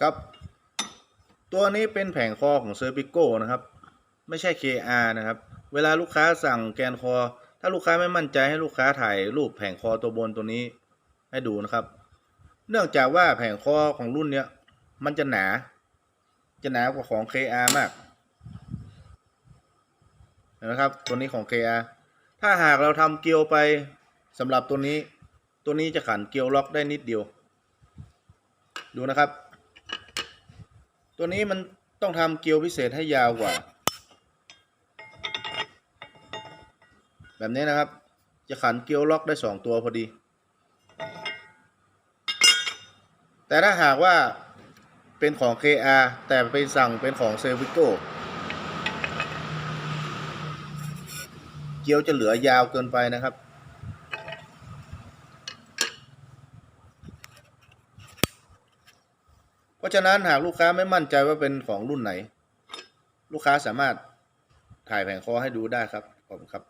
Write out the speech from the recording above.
ครับ ตัวนี้เป็นแผงคอของเซอร์ปิโก้นะครับ ไม่ใช่ KR นะครับ เวลาลูกค้าสั่งแกนคอ ถ้าลูกค้าไม่มั่นใจให้ลูกค้าถ่ายรูปแผงคอตัวบนตัวนี้ให้ดูนะครับ เนื่องจากว่าแผงคอของรุ่นเนี้ยมันจะหนา จะหนากว่าของ KR มากเห็นะครับตัวนี้ของ KR ถ้าหากเราทำเกลียวไปสำหรับตัวนี้ ตัวนี้จะขันเกลียวล็อกได้นิดเดียว ดูนะครับ ตัวนี้มันต้องทำเกลียวพิเศษให้ยาวกว่า แบบนี้นะครับ จะขันเกลียวล็อกได้สองตัวพอดี แต่ถ้าหากว่าเป็นของ KR แต่ไปสั่งเป็นของ s e r v i c o เกลียวจะเหลือยาวเกินไปนะครับ เพราะฉะนั้นหากลูกค้าไม่มั่นใจว่าเป็นของรุ่นไหน ลูกค้าสามารถถ่ายแผงคอให้ดูได้ครับขอบคุณครับ